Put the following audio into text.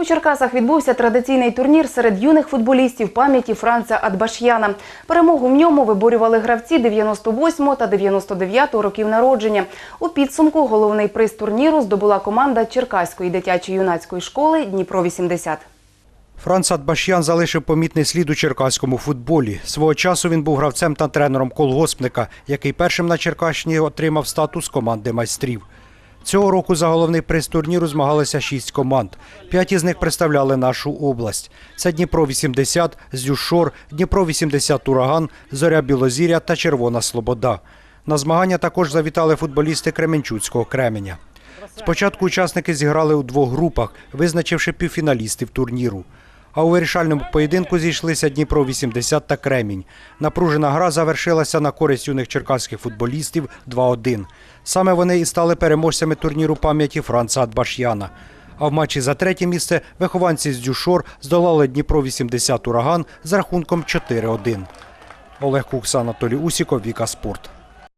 У Черкасах відбувся традиційний турнір серед юних футболістів пам'яті Франца Адбаш'яна. Перемогу в ньому виборювали гравці 98 та 99 років народження. У підсумку головний приз турніру здобула команда Черкаської дитячо-юнацької школи Дніпро-80. Франц Адбашян залишив помітний слід у черкаському футболі. Свого часу він був гравцем та тренером колгоспника, який першим на Черкащині отримав статус команди майстрів. Цього року за головний приз турніру змагалися шість команд. П'ять із них представляли нашу область. Це Дніпро-80, Зюшор, Дніпро-80 Ураган, Зоря Білозір'я та Червона Слобода. На змагання також завітали футболісти Кременчуцького Кременя. Спочатку учасники зіграли у двох групах, визначивши півфіналістів турніру. А у вирішальному поєдинку зійшлися Дніпро 80 та Кремінь. Напружена гра завершилася на користь юних черкаських футболістів 2-1. Саме вони і стали переможцями турніру пам'яті Франца Адбашяна. А в матчі за третє місце вихованці з Дюшор здолали Дніпро 80 ураган з рахунком 4-1. Олег Кукса, Анатолій Усіков, Віка Спорт.